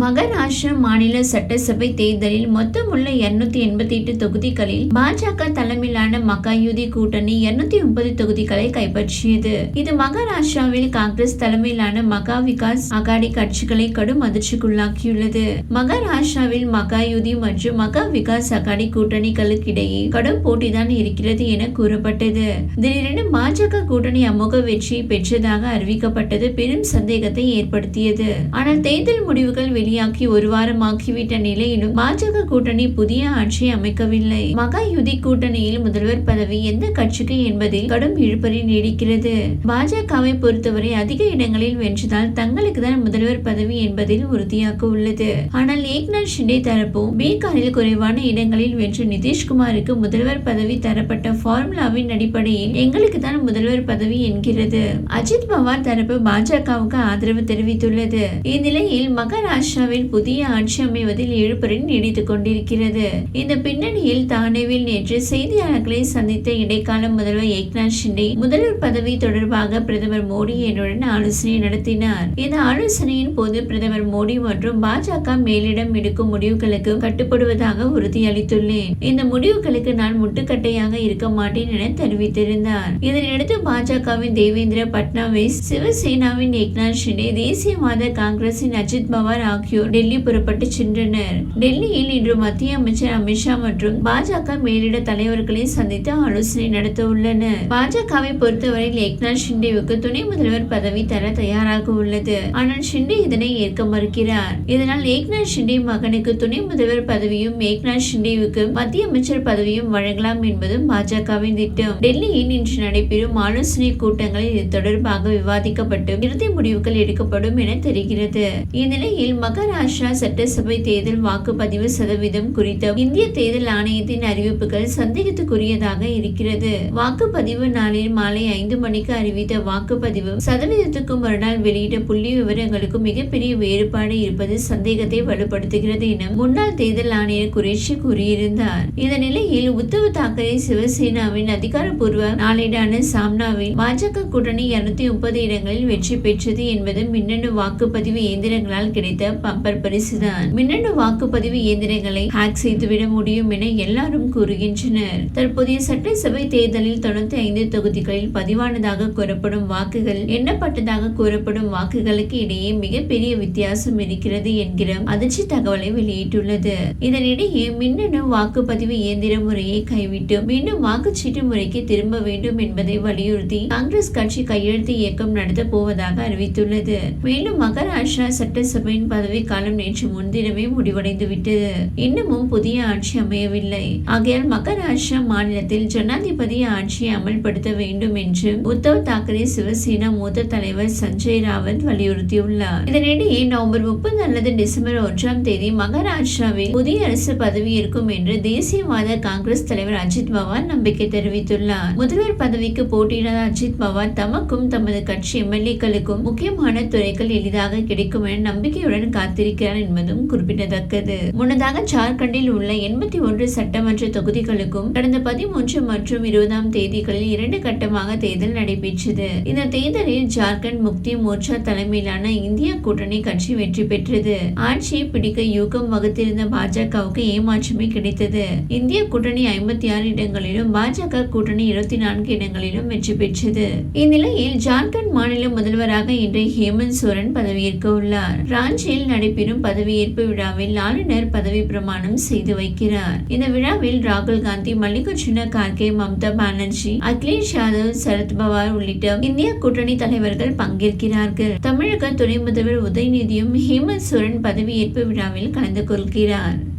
மகாராஷ்டிரா மாநில சட்டசபை தேர்தலில் மொத்தமுள்ள இருநூத்தி எண்பத்தி எட்டு தொகுதிகளில் பாஜக தலைமையிலான மகாயுதி கூட்டணி இருநூத்தி முப்பது தொகுதிகளை கைப்பற்றியது. இது மகாராஷ்டிராவில் காங்கிரஸ் தலைமையிலான மகா விகாஸ் அகாடி கட்சிகளை கடும் அதிர்ச்சிக்குள்ளாக்கியுள்ளது. மகாராஷ்டிராவில் மகாயுதி மற்றும் மகா விகாஸ் அகாடி கூட்டணிகளுக்கிடையே கடும் போட்டிதான் இருக்கிறது என கூறப்பட்டது. திடீரென பாஜக கூட்டணி அமோக வெற்றி பெற்றதாக அறிவிக்கப்பட்டது பெரும் சந்தேகத்தை ஏற்படுத்தியது. ஆனால் தேர்தல் முடிவுகள் வெளியாக்கி ஒரு வாரம் ஆக்கிவிட்ட நிலையிலும் பாஜக கூட்டணி புதிய ஆட்சி அமைக்கவில்லை. மகா யுதி கூட்டணியில் முதல்வர் பதவி எந்த கட்சிக்கு என்பதில் கடும் இழுபறி நீடிக்கிறது. பாஜகவை பொறுத்தவரை அதிக இடங்களில் வென்றதால் தங்களுக்கு தான் முதல்வர் பதவி என்பதில் உறுதியாக உள்ளது. ஆனால் ஏக்நாத் ஷிண்டே தரப்போ பீகாரில் குறைவான இடங்களில் வென்ற நிதிஷ்குமாருக்கு முதல்வர் பதவி தரப்பட்ட ஃபார்முலாவின் அடிப்படையில் எங்களுக்கு தான் முதல்வர் பதவி என்கிறது. அஜித் பவார் தரப்பு பாஜகவுக்கு ஆதரவு தெரிவித்துள்ளது. இந்நிலையில் மகாராஷ்டிரா மகாராஷ்டிராவில் புதிய ஆட்சி அமைவதில் இழுபறி நீடித்துக் கொண்டிருக்கிறது. இந்த பின்னணியில் தானேவில் நேற்று செய்தியாளர்களை சந்தித்த இடைக்கால முதல்வர் ஏக்நாத் ஷிண்டே முதல்வர் பதவி தொடர்பாக பிரதமர் மோடி என்னுடன் ஆலோசனை நடத்தினார். இந்த ஆலோசனையின் போது பிரதமர் மோடி மற்றும் பாஜக மேலிடம் எடுக்கும் முடிவுகளுக்கு கட்டுப்படுவதாக உறுதியளித்துள்ளேன். இந்த முடிவுகளுக்கு நான் முட்டுக்கட்டையாக இருக்க மாட்டேன் என தெரிவித்திருந்தார். இதனையடுத்து பாஜகவின் தேவேந்திர பட்னாவிஸ் சிவசேனாவின் ஏக்நாத் ஷிண்டே தேசியவாத காங்கிரசின் அஜித் பவார் ஆகியோர் டெல்லி புறப்பட்டு சென்றனர். டெல்லியில் இன்று மத்திய அமைச்சர் அமித்ஷா மற்றும் பாஜக மேலிட தலைவர்களை சந்தித்து ஆலோசனை நடத்த உள்ளனர் பாஜகவை பொறுத்தவரை ஏக்நாத் ஷிண்டேவுக்கு துணை முதல்வர் பதவி தர தயாராக உள்ளது. ஆனால் ஷிண்டே இதனை ஏற்க மறுக்கிறார். இதனால் ஏக்நாத் ஷிண்டே மகனுக்கு துணை முதல்வர் பதவியும் ஏக்நாத் ஷிண்டேவுக்கு மத்திய அமைச்சர் பதவியும் வழங்கலாம் என்பதும் பாஜகவின் திட்டம். டெல்லியில் இன்று நடைபெறும் ஆலோசனை கூட்டங்களில் இது தொடர்பாக விவாதிக்கப்பட்டு இறுதி முடிவுகள் எடுக்கப்படும் என தெரிகிறது. இந்நிலையில் மகாராஷ்டிரா சட்டசபை தேர்தல் வாக்குப்பதிவு சதவீதம் குறித்த இந்திய தேர்தல் ஆணையத்தின் அறிவிப்புகள் சந்தேகத்துக்குரியதாக இருக்கிறது. வாக்குப்பதிவு நாளில் மாலை ஐந்து மணிக்கு அறிவித்த வாக்குப்பதிவு சதவீதத்துக்கு மறுநாள் வெளியிட்ட புள்ளி விவரங்களுக்கும் மிகப்பெரிய வேறுபாடு இருப்பது சந்தேகத்தை வலுப்படுத்துகிறது என முன்னாள் தேர்தல் ஆணையர் குரேஷி கூறியிருந்தார். இந்த நிலையில் உத்தவ் தாக்கரே சிவசேனாவின் அதிகாரப்பூர்வ நாளேடான சாம்னாவில் பாஜக கூட்டணி இருநூத்தி முப்பது இடங்களில் வெற்றி பெற்றது என்பது மின்னணு வாக்குப்பதிவு இயந்திரங்களால் கிடைத்த பம்பர் பரிசுதான். மின்னணு வாக்குப்பதிவு இயந்திரங்களை ஹேக் செய்துவிட முடியும் என எல்லாரும் கூறுகின்றனர். தற்போதைய சட்டசபை தேர்தலில் தொண்ணூத்தி ஐந்து தொகுதிகளில் பதிவானதாக கூறப்படும் வாக்குகள் எண்ணப்பட்டதாக கூறப்படும் வாக்குகளுக்கு இடையே மிகப்பெரிய வித்தியாசம் இருக்கிறது என்கிற அதிர்ச்சி தகவலை வெளியிட்டுள்ளது. இதனிடையே மின்னணு வாக்குப்பதிவு இயந்திர முறையை கைவிட்டு மீண்டும் வாக்குச்சீட்டு முறைக்கு திரும்ப வேண்டும் என்பதை வலியுறுத்தி காங்கிரஸ் கட்சி கையெழுத்து இயக்கம் நடத்த போவதாக அறிவித்துள்ளது. மேலும் மகாராஷ்டிரா சட்டசபையின் பதவி பதவிக்காலம் நேற்று முன்தினமே முடிவடைந்து விட்டது இன்னமும் புதிய ஆட்சி அமையவில்லை. ஆகையால் மகாராஷ்டிரா மாநிலத்தில் ஜனாதிபதி ஆட்சியை அமல்படுத்த வேண்டும் என்று உத்தவ் தாக்கரே சிவசேனா மூத்த தலைவர் சஞ்சய் ராவத் வலியுறுத்தியுள்ளார். இதனிடையே நவம்பர் முப்பது அல்லது டிசம்பர் ஒன்றாம் தேதி மகாராஷ்டிராவில் புதிய அரசு பதவி இருக்கும் என்று தேசியவாத காங்கிரஸ் தலைவர் அஜித் பவார் நம்பிக்கை தெரிவித்துள்ளார். முதல்வர் பதவிக்கு போட்டியிடாத அஜித் பவார் தமக்கும் தமது கட்சி எம்எல்ஏக்களுக்கும் முக்கியமான துறைகள் எளிதாக கிடைக்கும் என நம்பிக்கையுடன் காத்திருக்கிறார் என்பதும் குறிப்பிடத்தக்கது. முன்னதாக ஜார்க்கண்டில் உள்ள எண்பத்தி ஒன்று சட்டமன்ற தொகுதிகளுக்கும் கடந்த பதிமூன்று மற்றும் இருபதாம் தேதிகளில் இரண்டு கட்டமாக தேர்தல் நடைபெற்றது. இந்த தேர்தலில் ஜார்க்கண்ட் முக்தி மோர்ச்சா தலைமையிலான இந்திய கூட்டணி கட்சி வெற்றி பெற்றது. ஆட்சியை பிடிக்க யூகம் வகுத்திருந்த பாஜகவுக்கு ஏமாற்றமே கிடைத்தது. இந்திய கூட்டணி ஐம்பத்தி ஆறு இடங்களிலும் பாஜக கூட்டணி இருபத்தி நான்கு இடங்களிலும் வெற்றி பெற்றது. இந்நிலையில் ஜார்க்கண்ட் மாநில முதல்வராக இன்று ஹேமந்த் சோரன் பதவியேற்க உள்ளார் ராஞ்சியில் நடைபெறும் பதவியேற்பு விழாவில் ஆளுநர் பதவி பிரமாணம் செய்து வைக்கிறார். இந்த விழாவில் ராகுல் காந்தி மல்லிகார்ஜுன கார்கே மம்தா பானர்ஜி அகிலேஷ் யாதவ் சரத்பவார் உள்ளிட்ட இந்திய கூட்டணி தலைவர்கள் பங்கேற்கிறார்கள். தமிழக துணை முதல்வர் உதயநிதியும் ஹேமந்த் சோரன் பதவியேற்பு விழாவில் கலந்து கொள்கிறார்.